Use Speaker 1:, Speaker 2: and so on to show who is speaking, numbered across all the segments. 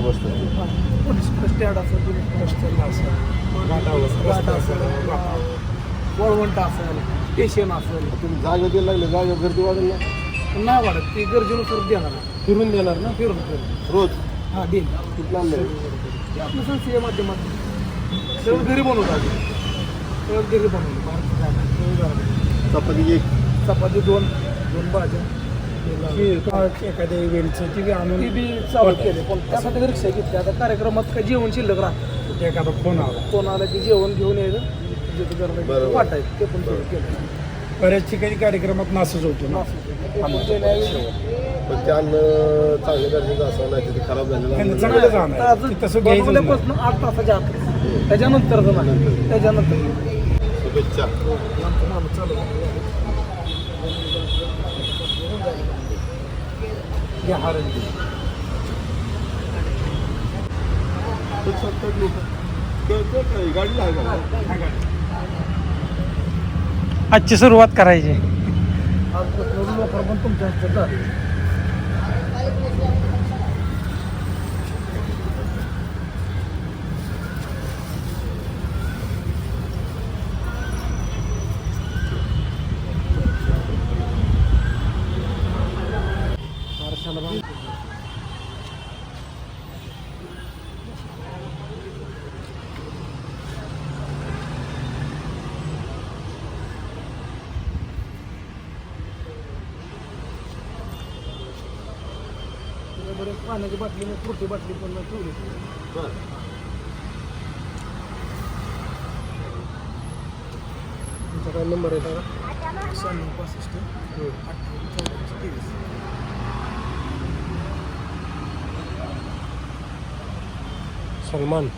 Speaker 1: बसतात
Speaker 2: police stand असेल police station असेल घाट असेल वळवंट असेल स्टेशन असेल.
Speaker 1: तुम्ही जागा द्यायला लागले जागा गर्दी वाढेल. ना
Speaker 2: नाही वाटत ते गरजेनुसार देणार.
Speaker 1: फिरून देणार ना?
Speaker 2: फिरून फिरून.
Speaker 1: रोज?
Speaker 2: हां देईल
Speaker 1: कुठला
Speaker 2: ते आपलं संस्थेच्या माध्यमातून सगळं घरी बनवलं आधी सगळं घरी बनवलं.
Speaker 1: चपाती एक.
Speaker 2: चपाती दोन दोन भाज्या.
Speaker 3: एखाद्या वेळचं ती बी आणून
Speaker 2: ती बी चालू केले. पण त्यासाठी रिक्षा घेतली आता कार्यक्रमात काय जेवण शिल्लक राहतं
Speaker 3: एखादा फोन आला.
Speaker 2: कोण आलं की जेवण घेऊन यायचं. वाटायचं. ते पण सुरू केलं.
Speaker 3: बऱ्याच ठिकाणी कार्यक्रमात नासच होतो ना.
Speaker 1: चांगल्या दर्जाचं असावं नाही तर ते खराब झालेलं
Speaker 3: चांगलं जाणार तसं घ्यायचं
Speaker 2: आठ तासाच्या आत. त्याच्यानंतर. त्याच्यानंतर.
Speaker 1: शुभेच्छा. गाडी का?
Speaker 3: आजची सुरुवात करायची.
Speaker 2: पण तुमच्या त्याच्याबरोबर एक पाण्याची बाटली मी फ्रुटी बाटली पण ठेवली. तुमचा काय नंबर आहे का शहाण्णव पासष्ट अठ्ठावन्न चौतीस तेवीस.
Speaker 3: Salman.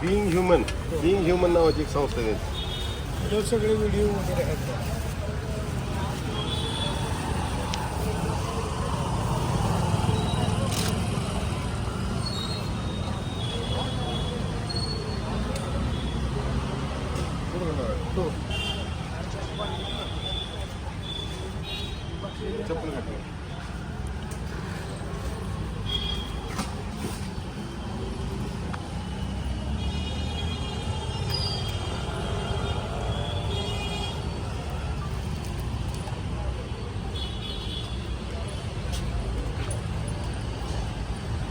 Speaker 1: Being Human Being Human नावाची एक संस्था आहे.
Speaker 3: सगळे व्हिडिओ वगैरे आहेत
Speaker 2: हो
Speaker 1: चप्पल घातली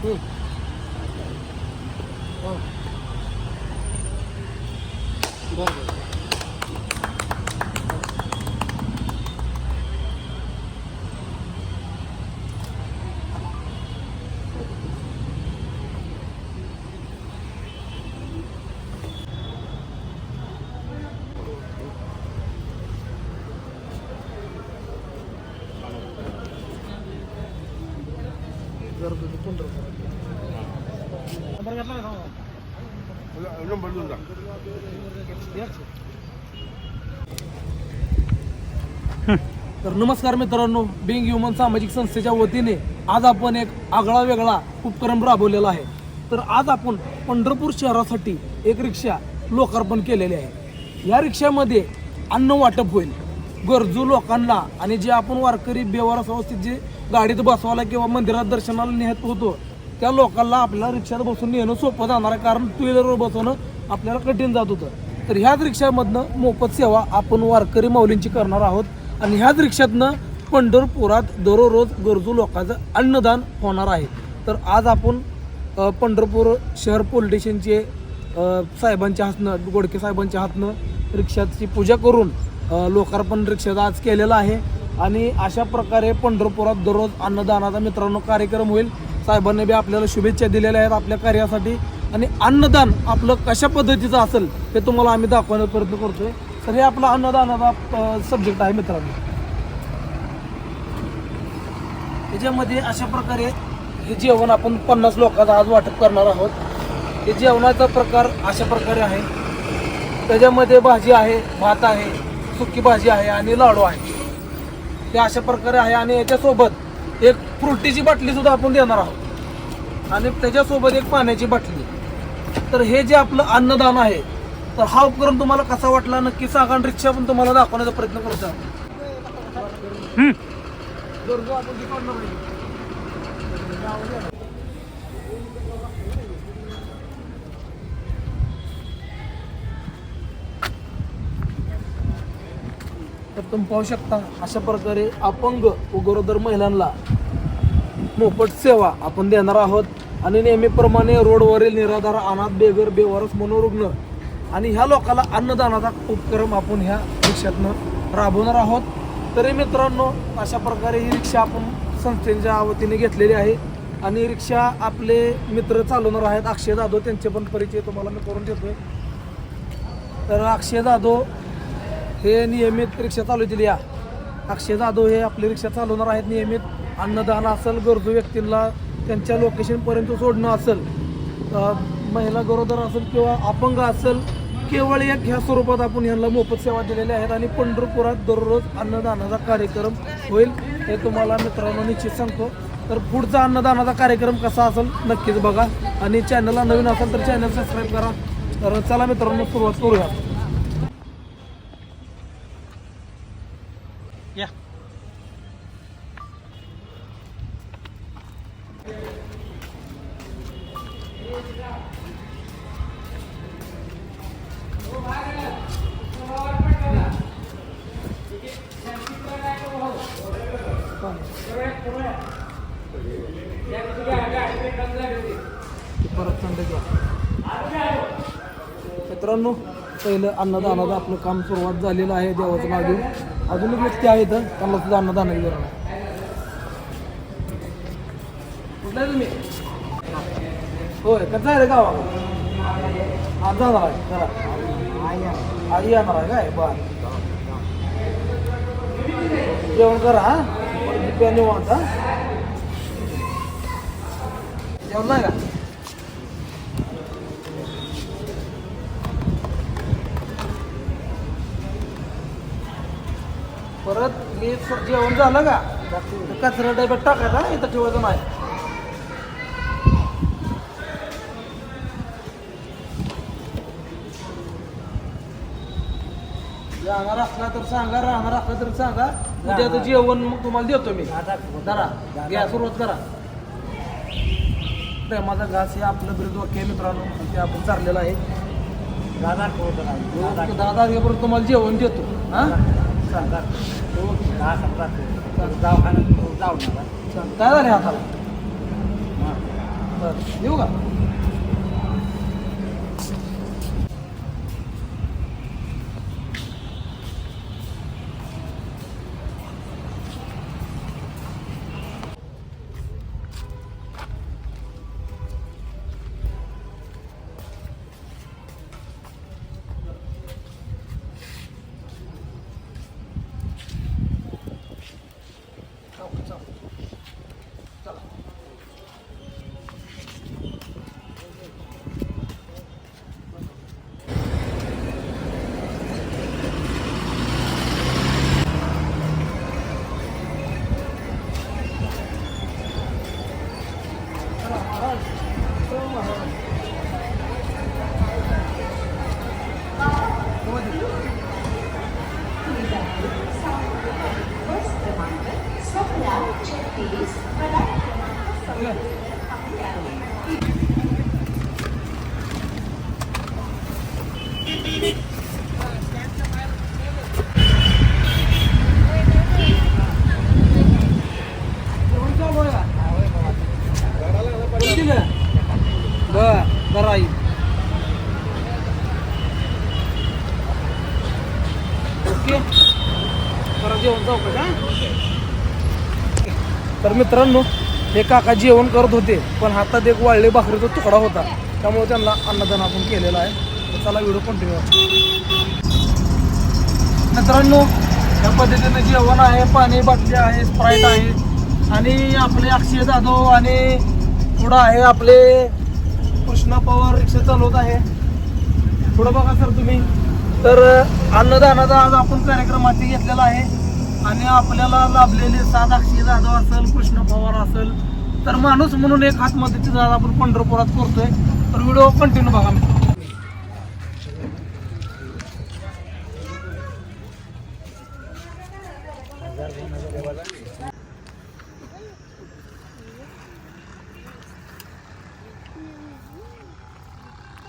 Speaker 2: हम्म. हा. बरं बरं जर तुझं पंधरा नंबर घेतला का सांगा?
Speaker 1: नंबर देऊन जा.
Speaker 2: तर नमस्कार मित्रांनो बिंग ह्युमन सामाजिक संस्थेच्या वतीने आज आपण एक आगळा वेगळा उपक्रम राबवलेला आहे. तर आज आपण पंढरपूर शहरासाठी एक रिक्षा लोकार्पण केलेली आहे. या रिक्षामध्ये अन्न वाटप होईल. गरजू लोकांना आणि जे आपण वारकरी बेवारस अवस्थेत जे गाडीत बसवायला किंवा मंदिरात दर्शनाला नेत होतो त्या लोकांना आपल्याला रिक्षात बसून नेणं सोपं जाणार आहे. कारण टू व्हीलरवर बसवणं आपल्याला कठीण जात होतं. तर ह्याच रिक्षामधनं मोफत सेवा आपण वारकरी माऊलींची करणार आहोत. आणि ह्याच रिक्षातनं पंढरपुरात दररोज गरजू लोकांचं अन्नदान होणार आहे. तर आज आपण पंढरपूर शहर पोलीस स्टेशनचे साहेबांच्या हातनं गोडके साहेबांच्या हातनं रिक्षाची पूजा करून लोकार्पण रिक्षाचं आज केलेलं आहे. आणि अशा प्रकारे पंढरपुरात दररोज अन्नदानाचा मित्रांनो कार्यक्रम होईल. साहेबांनी बी आपल्याला शुभेच्छा दिलेल्या आहेत आपल्या कार्यासाठी. आणि अन्नदान आपलं कशा पद्धतीचं असेल हे तुम्हाला आम्ही दाखवण्याचा प्रयत्न करतोय. तर हे आपला अन्नदानाचा सब्जेक्ट आहे मित्रांनो. त्याच्यामध्ये अशा प्रकारे हे जेवण आपण पन्नास लोकांचं आज वाटप करणार आहोत. हे जेवणाचा प्रकार अशा प्रकारे आहे. त्याच्यामध्ये भाजी आहे भात आहे सुकी भाजी आहे आणि लाडू आहे. ते अशा प्रकारे आहे आणि याच्यासोबत एक फ्रुटीची बाटली सुद्धा आपण देणार आहोत. आणि त्याच्यासोबत एक पाण्याची बाटली. तर हे जे आपलं अन्नदान आहे तर हा उपक्रम तुम्हाला कसा वाटला? नक्की सांगा आणि रिक्षा पण तुम्हाला दाखवण्याचा प्रयत्न करतो. आपण तुम्ही पाहू शकता अशा प्रकारे अपंग व गरोदर महिलांना मोफत सेवा आपण देणार आहोत. आणि नेहमीप्रमाणे रोडवरील निराधार अनाथ बेघर बेवारस मनोरुग्ण आणि ह्या लोकांना अन्नदानाचा उपक्रम आपण ह्या रिक्षातनं राबवणार आहोत. तरी मित्रांनो अशा प्रकारे ही रिक्षा आपण संस्थेच्या वतीने घेतलेली आहे. आणि रिक्षा आपले मित्र चालवणार आहेत. अक्षय जाधव त्यांचे पण परिचय तुम्हाला मी करून देतोय. तर अक्षय जाधव हे नियमित रिक्षा चालवतील या. अक्षय जाधव हे आपली रिक्षा चालवणार आहेत नियमित. अन्नदान असेल गरजू व्यक्तींना त्यांच्या लोकेशनपर्यंत सोडणं असेल महिला गरोदर असेल किंवा अपंग असेल केवळ एक ह्या स्वरूपात आपण यांना मोफत सेवा दिलेल्या आहेत आणि पंढरपुरात दररोज अन्नदानाचा कार्यक्रम होईल हे तुम्हाला मित्रांनो निश्चित सांगतो. तर पुढचा अन्नदानाचा कार्यक्रम कसा असेल नक्कीच बघा. आणि चॅनलला नवीन असेल तर चॅनल सबस्क्राईब करा. तर चला मित्रांनो सुरुवात करूया. या. परत थंड घ्या मित्रांनो पहिलं अन्नदानाचं आपलं काम सुरुवात झालेलं आहे देवाचं मागे. अजून एक व्यक्ती आहेत त्यांना सुद्धा अन्नदान गरज कुठला आहे तुम्ही? होय कसं आहे रे गावा? आता जाणार आहे चला आई येणार आहे काय? बर. जेवण करा हा? जेवण नाही का? स- जेवण झालं का? तर कचरा डब्यात टाकायचा इथं ठेवायचं नाही राहणार असला तर सांगा राहणार असला तर सांगा. उद्याचं जेवण मग तुम्हाला देतो मी. जरा घ्या सुरुवात करा. प्रेमाचा घास हे आपलं बिरुद वाक्य आहे मित्रांनो. ते आपण चाललेलं आहे. दहा तारखेपर्यंत तुम्हाला जेवण देतो. हा? सांगा. काय झाले हाताला बरं येऊ का? जेवण चालू आहे का? बोलती का? बर बरं आई ओके बरं जेवण जाऊ का तर मित्रांनो हे काका जेवण करत होते पण हातात एक वाळले भाकरीचा तुकडा होता. त्यामुळे त्यांना अन्नदान आपण केलेलं आहे. तर चला व्हिडिओ कंटिन्यू मित्रांनो या पद्धतीनं जेवण आहे पाणी बाटली आहे स्प्राईट आहे आणि आपले अक्षय जाधव आणि पुढं आहे आपले कृष्णा पवार रिक्षा चालवत आहे. पुढं बघा सर तुम्ही. तर अन्नदानाचा आज आपण कार्यक्रम हाती घेतलेला आहे. आणि आपल्याला लाभलेले साधाक्षी जाधव असेल कृष्ण पवार असेल तर माणूस म्हणून एक आत्महत्येची जाळ आपण पंढरपुरात करतोय. तर व्हिडिओ कंटिन्यू बघा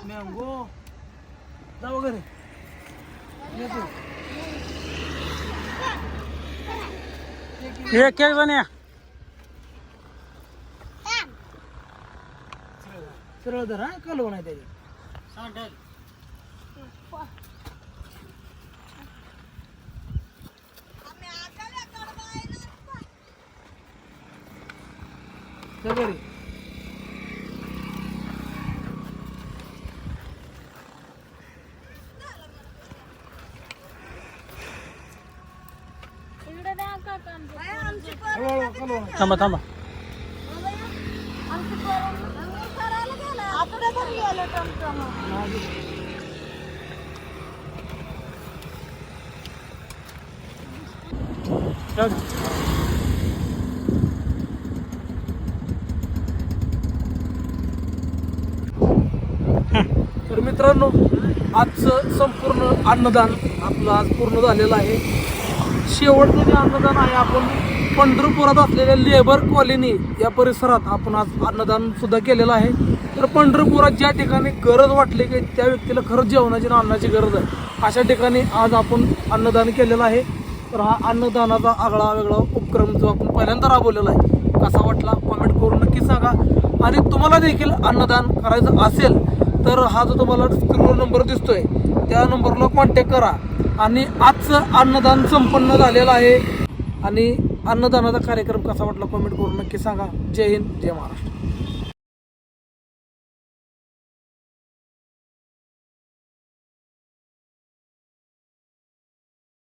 Speaker 2: मॅंगो. जाऊ घरी.
Speaker 3: एक एक जण या
Speaker 2: सरळ धर हा कालवण नाही त्याची जा घरी. हळूहळू कालवण आहे.
Speaker 3: थांबा थांबा.
Speaker 2: तर मित्रांनो आजचं संपूर्ण अन्नदान आपलं आज पूर्ण झालेलं आहे. शेवटचं जे अन्नदान आहे आपण पंढरपुरात असलेल्या लेबर कॉलनी या परिसरात आपण आज अन्नदान सुद्धा केलेलं आहे. तर पंढरपुरात ज्या ठिकाणी गरज वाटली की त्या व्यक्तीला खरंच जेवणाची आणि अन्नाची गरज आहे अशा ठिकाणी आज आपण अन्नदान केलेलं आहे. तर हा अन्नदानाचा आगळा वेगळा उपक्रम जो आपण पहिल्यांदा राबवलेला आहे कसा वाटला कमेंट करून नक्की सांगा. आणि तुम्हाला देखील अन्नदान करायचं असेल तर हा जो तुम्हाला स्क्रीनवर नंबर दिसतोय त्या नंबरला कॉन्टॅक्ट करा. आणि आजचं अन्नदान संपन्न झालेलं आहे. आणि अन्नदानाचा कार्यक्रम कसा वाटला? कॉमेंट करून नक्की सांगा. जय हिंद जय महाराष्ट्र.